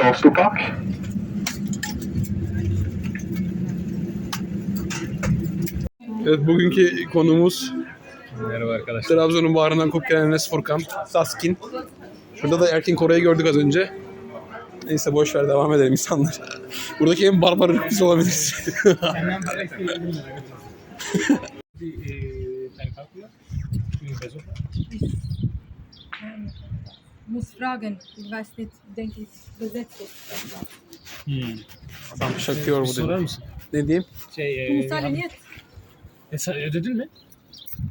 Dalstopak. Evet bugünkü konumuz Merhaba arkadaşlar. Trabzon'un bağrından kop gelen Enes Furkan, Saskin. Şurada da Erkin Koray'ı gördük az önce. Neyse boş ver devam edelim insanlar. Buradaki en barbar ırk biz olabiliriz. muss fragen. Ich weiß nicht, denke ich, besetzt ist. Tam şakıyor bu Sorar dedi. mısın? Ne diyeyim? Şey, e, musst zahlen jetzt. e, sen ödedin mi?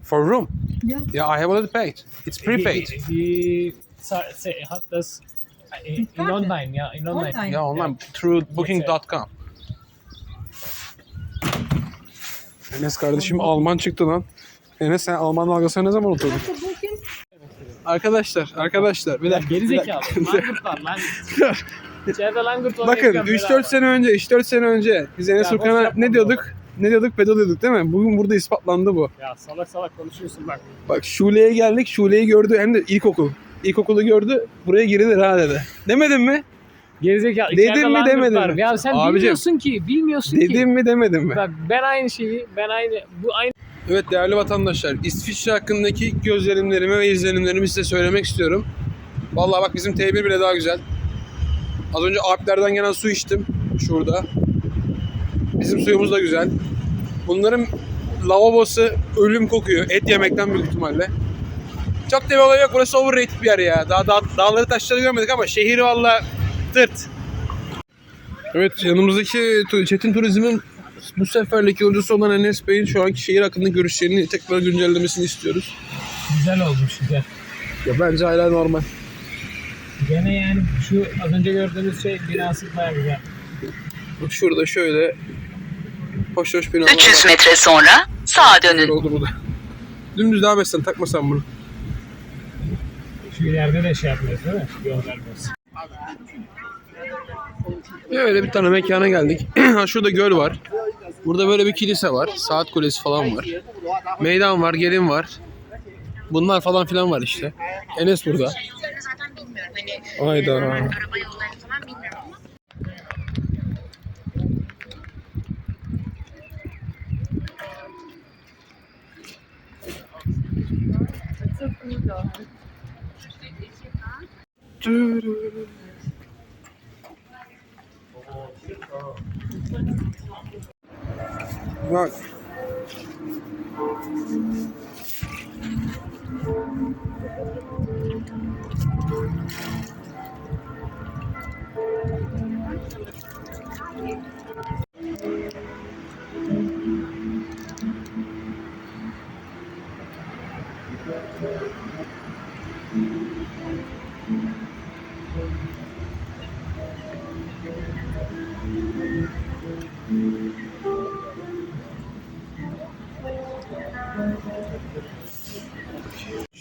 For room. Ja. Yeah, I have already paid. It's prepaid. He, he, sa- say, hat das e, in Karte. online, ja, in online. Online. Ya online through booking.com. Enes kardeşim Alman çıktı lan. Enes sen Alman dalgasına ne zaman oturdun? Arkadaşlar, arkadaşlar bir dakika. Geri zekalı. Langırtlar lan. İçeride langırt Bakın 3-4 sene önce, 3-4 sene önce biz Enes yapma ne diyorduk? Ne diyorduk? Pedal diyorduk değil mi? Bugün burada ispatlandı bu. Ya salak salak konuşuyorsun bak. Bak Şule'ye geldik. Şule'yi gördü hem de ilkokul. İlkokulu gördü. Buraya girilir ha dedi. Demedin mi? Gerizekalı. Dedim mi, demedim var. mi? Ya sen Abicim, bilmiyorsun ki. Bilmiyorsun ki. Dedim mi demedin mi? Bak ben aynı şeyi, ben aynı, bu aynı Evet değerli vatandaşlar, İsviçre hakkındaki gözlemlerimi ve izlenimlerimi size söylemek istiyorum. Vallahi bak bizim T1 bile daha güzel. Az önce Alplerden gelen su içtim şurada. Bizim suyumuz da güzel. Bunların lavabosu ölüm kokuyor. Et yemekten büyük ihtimalle. Çok da bir olay yok. Burası overrated bir yer ya. Daha, daha dağları taşları görmedik ama şehir valla tırt. Evet yanımızdaki Çetin Turizm'in bu seferlik yolcusu olan Enes Bey'in şu anki şehir hakkında görüşlerini tekrar güncellemesini istiyoruz. güzel olmuş güzel. Ya bence hala normal. Gene yani şu az önce gördüğünüz şey binası bayağı güzel. Bak Şurada şöyle hoş hoş binalar 300 var. metre sonra sağa dönün. Oldu bu da. Dümdüz devam etsen takmasan bunu. Şu ileride de şey yapmıyoruz değil mi? Yol vermiyoruz. Ya Öyle bir tane mekana geldik. Ha, Şurada göl var. Burada böyle bir kilise var. Saat kulesi falan var. Meydan var, gelin var. Bunlar falan filan var işte. Enes burada. Hayda. araba Bak.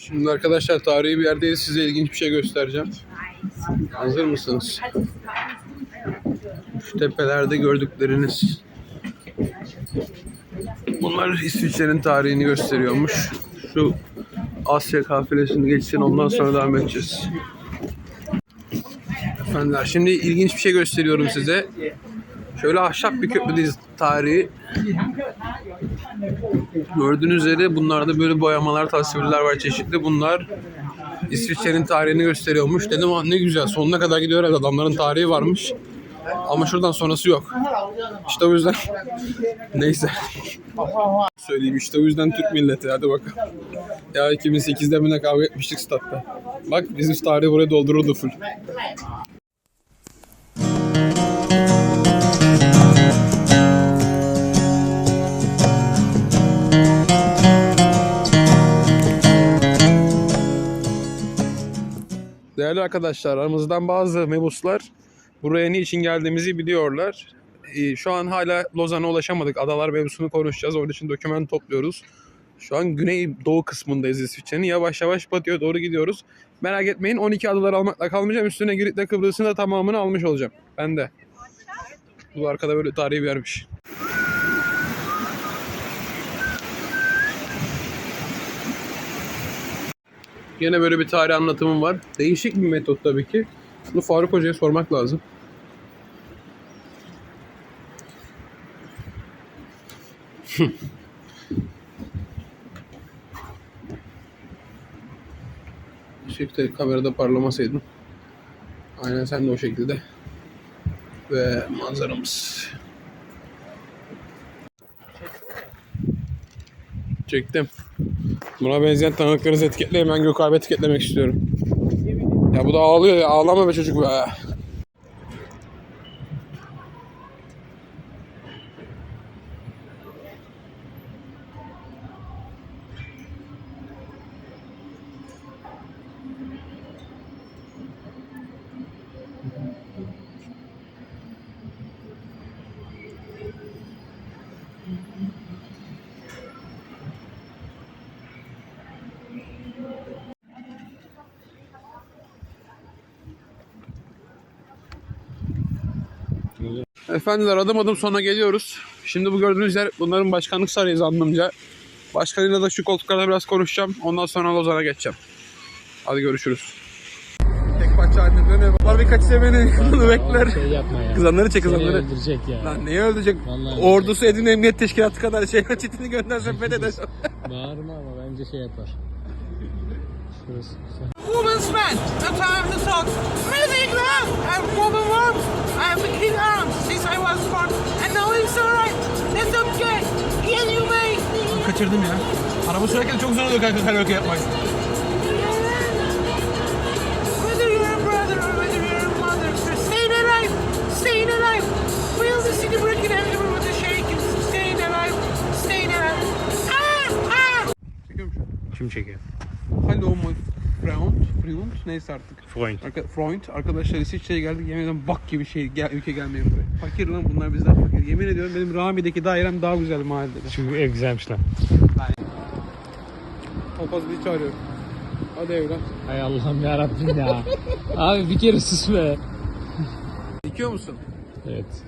Şimdi arkadaşlar tarihi bir yerdeyiz. Size ilginç bir şey göstereceğim. Hazır mısınız? Şu tepelerde gördükleriniz. Bunlar İsviçre'nin tarihini gösteriyormuş. Şu Asya kafilesini geçsin ondan sonra devam edeceğiz. Efendiler şimdi ilginç bir şey gösteriyorum size. Şöyle ahşap bir köprüdeyiz tarihi. Gördüğünüz üzere bunlarda böyle boyamalar, tasvirler var çeşitli. Bunlar İsviçre'nin tarihini gösteriyormuş. Dedim "Ah, ne güzel sonuna kadar gidiyor herhalde adamların tarihi varmış. Ama şuradan sonrası yok. İşte o yüzden neyse. Söyleyeyim işte o yüzden Türk milleti hadi bakalım. Ya 2008'de mi ne kavga etmiştik statta. Bak bizim tarihi buraya doldururdu full. Değerli arkadaşlar aramızdan bazı mebuslar buraya niçin geldiğimizi biliyorlar. Ee, Şu an hala Lozan'a ulaşamadık. Adalar mevzusunu konuşacağız. Onun için doküman topluyoruz. Şu an güney doğu kısmındayız İsviçre'nin. Yavaş yavaş batıya doğru gidiyoruz. Merak etmeyin 12 adaları almakla kalmayacağım. Üstüne Girit'le Kıbrıs'ın da tamamını almış olacağım. Ben de. Bu arkada böyle tarihi bir Yine böyle bir tarih anlatımım var. Değişik bir metot tabii ki. Bunu Faruk Hoca'ya sormak lazım. Keşke kamerada parlamasaydın. Aynen sen de o şekilde. Ve manzaramız. Çektim. Buna benzeyen tanıklarınızı etiketleyin. Ben Gökalp'i etiketlemek istiyorum. Ya bu da ağlıyor ya. Ağlama be çocuk be. Efendiler adım adım sona geliyoruz. Şimdi bu gördüğünüz yer bunların başkanlık sarayı zannımca. Başkanıyla da şu koltuklarda biraz konuşacağım. Ondan sonra Lozan'a geçeceğim. Hadi görüşürüz. Tek parça haline dönüyor. Var birkaç beni bunu bekler. Şey yapma ya. Kızanları çek kızanları. öldürecek ya. Lan neyi öldürecek? Vallahi Ordusu Edirne Emniyet Teşkilatı kadar şey çetini gönderse fetheder. Bağırma ama bence şey yapar. Şurası güzel. Man. No time to talk. Music love and woman works. I have been king arms since I was born. And now it's alright. That's okay. Yeah, you may. Kaçırdım ya. Araba sürerken çok zor oluyor kanka karaoke yapmak. Whether you're a brother or whether you're a mother, staying alive, staying alive. Feel the city breaking everywhere with the shaking. Staying alive, staying alive. Ah, ah. Çekiyorum şu an. Kim çekiyor? Hello my friend. Friend neyse artık. Freund. Arka, Freund. Arkadaşlar İsviçre'ye geldik. Yemin ederim bak gibi şey. Gel, ülke gelmeyin buraya. Fakir lan bunlar bizden fakir. Yemin ediyorum benim Rami'deki dairem daha güzel mahallede. Çünkü ev güzelmiş lan. Papaz bir çağırıyor. Hadi evlat. Hay Allah'ım yarabbim ya. Abi bir kere sus be. Dikiyor musun? Evet.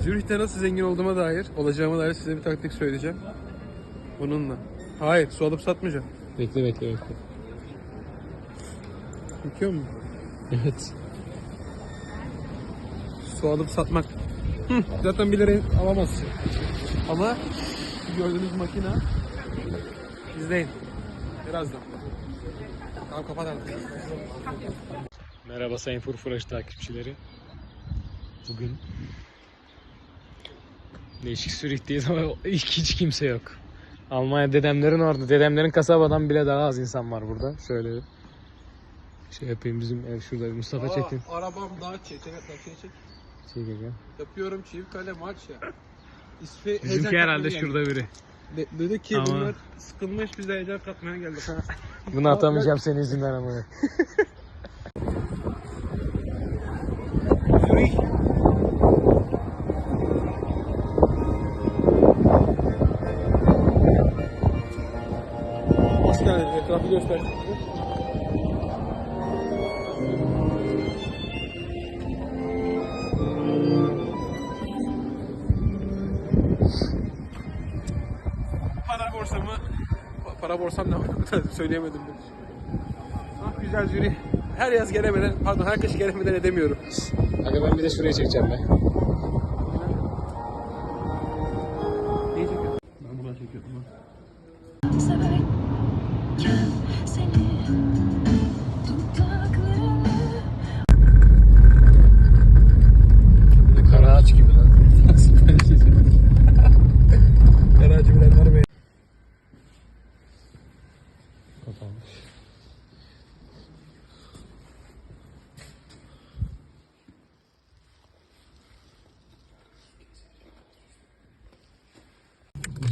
Zürih'te nasıl zengin olduğuma dair, olacağıma dair size bir taktik söyleyeceğim. Bununla. Hayır, su alıp satmayacağım. Bekle bekle bekle. Dikiyor mu? Evet. Su alıp satmak. Hı, zaten 1 liraya alamazsın. Ama gördüğünüz makine izleyin. Birazdan. Tamam kapat artık. Merhaba Sayın Furfuraş takipçileri. Bugün değişik Zürih'teyiz ama hiç, hiç kimse yok. Almanya dedemlerin orada. Dedemlerin kasabadan bile daha az insan var burada. Şöyle şey yapayım bizim ev şurada. Mustafa Çetin. Aa, arabam daha çek. Evet, şey çek. Çekeceğim. Yapıyorum çift kale maç ya. İsmi Bizimki herhalde şurada biri. De, dedi ki Ama- bunlar sıkılmış biz de heyecan katmaya geldik. Bunu atamayacağım senin yüzünden ama. Hoş geldin. Etrafı göster. Söyleyemedim de. Ah güzel Zürih. Her yaz gelemeden, pardon her kış gelemeden edemiyorum. Aga ben bir de şuraya çekeceğim be.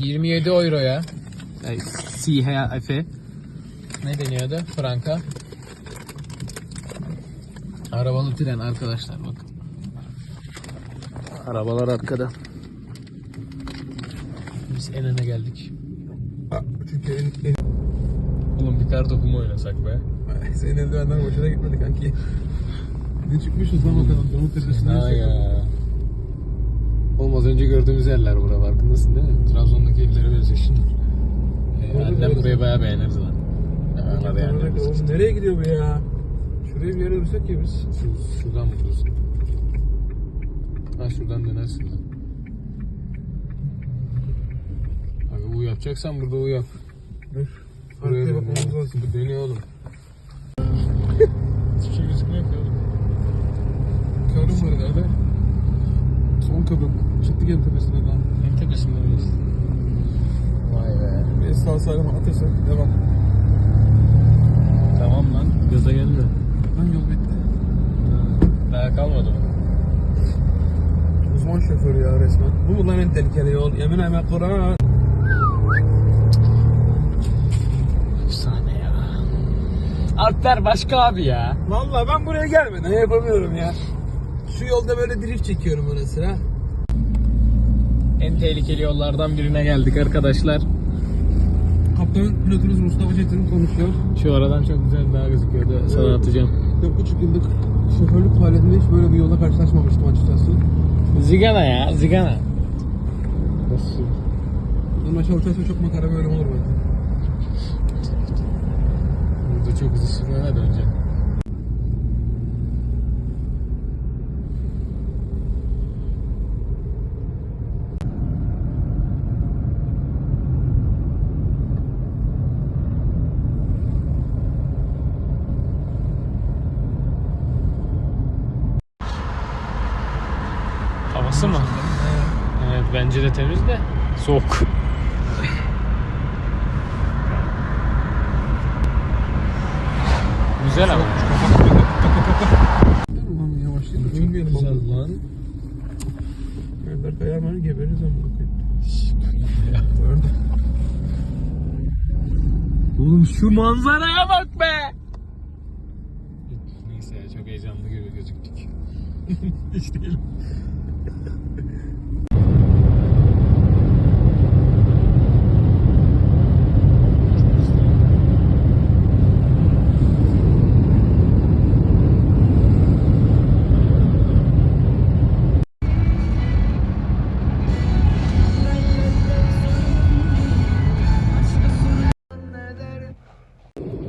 ...27 euro ya. CHF. Ne deniyordu? Franka. Arabalı tren arkadaşlar bakın. Arabalar arkada. Biz en öne geldik. Çünkü en, en... Oğlum bir kar topu mu oynasak be? Senin eldivenden boşuna gitmedi kanki. Ne çıkmışız lan bakalım. Donut tepesine Ha ya. Oğlum az önce gördüğümüz yerler bura farkındasın değil mi? Trabzon'daki evlere benziyor şimdi. Ee, annem burayı bayağı beğenirdi lan. Hemen yani. Oğlum nereye gidiyor bu ya? Şuraya bir yere dursak ya biz. Şu, şuradan mı durursun? Ha şuradan dönersin lan. Abi U yapacaksan burada U yap. Dur. Buraya dön. Bu dönüyor oğlum. Hiçbir şey gözükmüyor ki oğlum. Karım var nerede? Son kapı. Çıktık en tepesine lan. En tepesinde miyiz? Vay be. Bir sağ salim atırsak devam. Tamam lan. Gaza gelme. Lan yol bitti. Daha kalmadı mı? Uzman şoför ya resmen. Bu mu lan en tehlikeli yol? Yemin ederim Kur'an. Efsane ya. Alper başka abi ya. Vallahi ben buraya gelmeden yapamıyorum ya. Şu yolda böyle drift çekiyorum ara sıra. En tehlikeli yollardan birine geldik arkadaşlar. Kaptan pilotumuz Mustafa Çetin konuşuyor. Şu aradan çok güzel daha gözüküyordu. Sana Evet. atacağım. 4,5 yıllık şoförlük faaliyetinde hiç böyle bir yolla karşılaşmamıştım açıkçası. Zigana ya zigana. Bunun aşağı uçarsa çok makara böyle olur bence. Burada çok hızlı sürmene döneceğim. Havası mı? Evet bence de temiz de soğuk. Güzel ama. Tamam yavaş yavaş. Bilmiyorum Güzel lan. Kayar mı? Geberiz ama bakayım. Oğlum şu manzaraya bak be. Neyse ya çok heyecanlı gibi gözüktük. Hiç değil.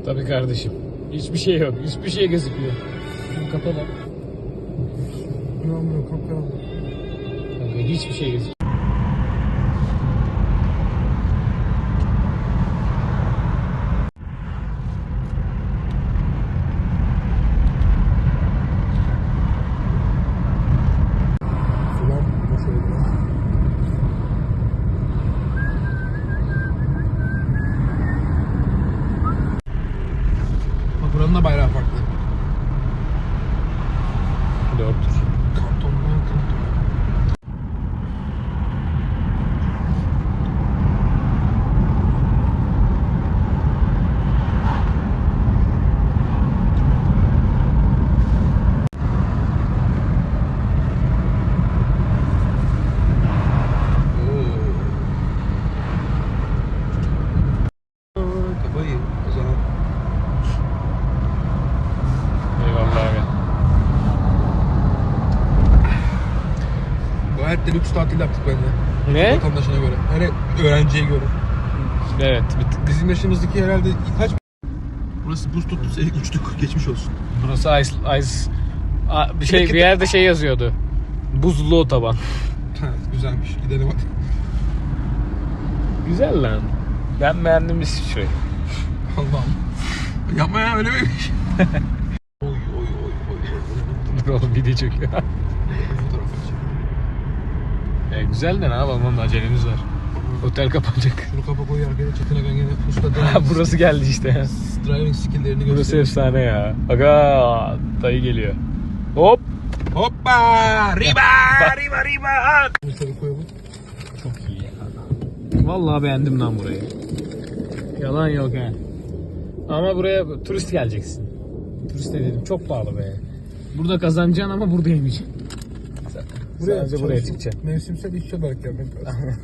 Tabii kardeşim. Hiçbir şey yok. Hiçbir şey gözükmüyor. Kapalı. İnanmıyorum kapkaranlık. Kanka hiçbir şey gözükmüyor. Sulan boş oldu. Bak buranın da bayrağı farklı. Dört. Kartondan karton. Oo. Kafayı o zaman. Eyvallah abi. De lüks tatil yaptık bence. Ne? Vatandaşına göre. Hani öğrenciye göre. Evet. Bir tık. Bizim yaşımızdaki herhalde kaç Burası buz tuttu, seyik uçtuk. Geçmiş olsun. Burası ice, ice A- bir şey bir yerde şey yazıyordu. Buzlu otoban. Ha, güzelmiş. Gidelim hadi. Güzel lan. Ben beğendim İsviçre'yi. Allah'ım. Yapma ya öyle miymiş? oy oy oy oy. oy. Dur oğlum video çekiyor. Güzel de ne yapalım oğlum acelemiz var. Otel kapanacak. Şunu kapa koy arkaya Çetin Agan gene usta Ha, driving, Burası geldi işte. driving skill'lerini Burası gösteriyor. efsane ya. Aga dayı geliyor. Hop. Hoppa! Riba! riba riba! Koyalım. Çok iyi ya. Vallahi beğendim lan burayı. Yalan yok ha. Ama buraya turist geleceksin. Turist ne dedim çok pahalı be. Burada kazanacaksın ama burada yemeyeceksin. Sadece buraya çıkacaksın. Mevsimsel işçi olarak gelmek lazım.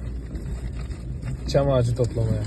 Çam ağacı toplamaya.